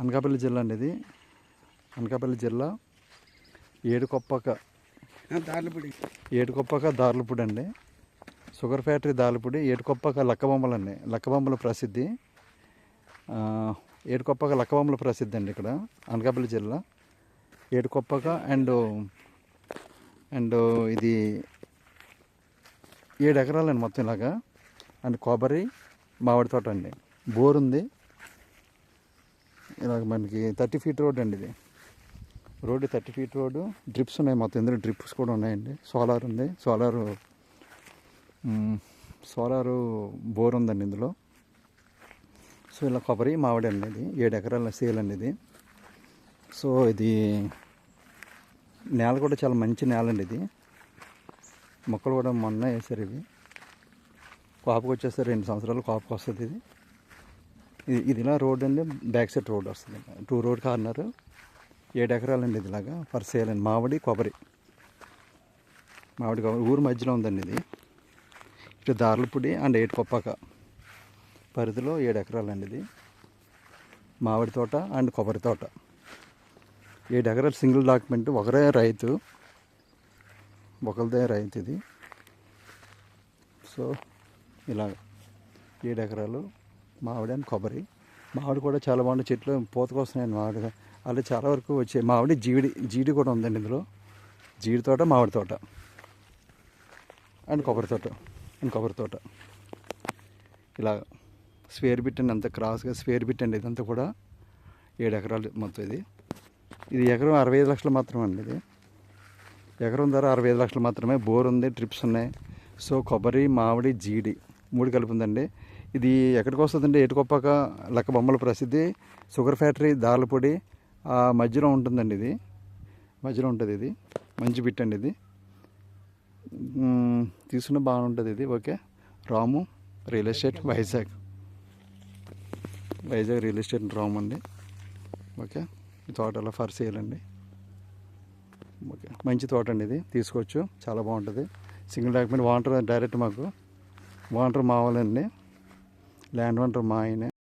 అనకాపల్లి జిల్లా అండి ఇది. అనకాపల్లి జిల్లా ఏడుకొప్పక. దార్లపూడి. ఏడుకొప్పక దార్లపూడి అండి. షుగర్ ఫ్యాక్టరీ దార్లపూడి ఏడుకొప్పక లక్కబొమ్మలు అండి. లక్కబొమ్మల ప్రసిద్ధి. ఏడుకొప్పక లక్కబొమ్మల ప్రసిద్ధి అండి ఇక్కడ అనకాపల్లి జిల్లా. ఏడుకొప్పక అండ్ అండ్ ఇది ఏడు ఎకరాలండి మొత్తం ఇలాగా. అండ్ కొబ్బరి మామిడి తోట అండి. బోర్ ఉంది ఇలాగ మనకి థర్టీ ఫీట్ రోడ్ అండి ఇది. Road thirty feet road drips ఉన్నాయి మొత్తం. ఇందులో డ్రిప్స్ కూడా ఉన్నాయండి. సోలార్ ఉంది. సోలారు సోలారు బోర్ ఉందండి ఇందులో. సో ఇలా కొబ్బరి మామిడి అండి ఇది. ఏడు ఎకరాల సేల్ అండి ఇది. సో ఇది నేల కూడా చాలా మంచి నేల అండి ఇది. మొక్కలు కూడా మొన్న వేసారు ఇవి. కాపుకి వచ్చేస్తే రెండు సంవత్సరాలు కాపుకి వస్తుంది ఇది. ఇది ఇది ఇలా రోడ్ అండి బ్యాక్ సైడ్ రోడ్ వస్తుంది. టూ రోడ్ కార్నర్ ఏడు ఎకరాలండి ఇదిలాగా ఫర్ సేల్ అండి. మామిడి కొబ్బరి. మామిడి కొబ్బరి ఊరు మధ్యలో ఉందండి ఇది. ఇటు దారులపూడి అండ్ ఏటు కొప్పాక పరిధిలో ఏడు ఎకరాలండి ఇది. మామిడి తోట అండ్ కొబ్బరి తోట. ఏడు ఎకరాలు సింగిల్ డాక్యుమెంట్ ఒకరే రైతు ఒకరిదే రైతు ఇది. సో ఇలా ఏడు ఎకరాలు మామిడి అండ్ కొబ్బరి. మామిడి కూడా చాలా బాగుంది. చెట్లు పూతకొస్తున్నాయండి మామిడి అలా చాలా వరకు వచ్చాయి. మామిడి జీడి జీడి కూడా ఉందండి ఇందులో. జీడి తోట మామిడి తోట. అండ్ కొబ్బరి తోట. అండ్ కొబ్బరి తోట. ఇలా స్వేర్ బిట్ అండి అంత క్రాస్గా స్వేర్ బిట్ అండి ఇదంతా కూడా. ఏడు ఎకరాలు మొత్తం ఇది. ఇది ఎకరం అరవై ఐదు లక్షలు మాత్రమే అండి ఇది. ఎకరం ధర అరవై ఐదు లక్షలు మాత్రమే. బోర్ ఉంది ట్రిప్స్ ఉన్నాయి. సో కొబ్బరి మామిడి జీడి. మూడు కలిపి ఉందండి ఇది ఎక్కడికి వస్తుందండి? ఎటుకొప్పాక లెక్క బొమ్మల ప్రసిద్ధి. షుగర్ ఫ్యాక్టరీ దారలపొడి ఆ మధ్యలో ఉంటుందండి ఇది. మధ్యలో ఉంటుంది ఇది. మంచి బిట్ అండి ఇది. మ్మ్, తీసుకున్న బాగుంటుంది ఇది. Okay. Ramu real estate Vizag. Vizag real estate Ramu అండి. ఓకే. ఈ తోట అలా ఫర్ సేల్ అండి. ఓకే. మంచి తోట అండి ఇది. తీసుకోవచ్చు. చాలా బాగుంటుంది. సింగిల్ డాక్యుమెంట్ బాగుంటుంది డైరెక్ట్ మాకు వాంటర్ మావాలండి ల్యాండ్ వాంటర్ మా ఆయనే.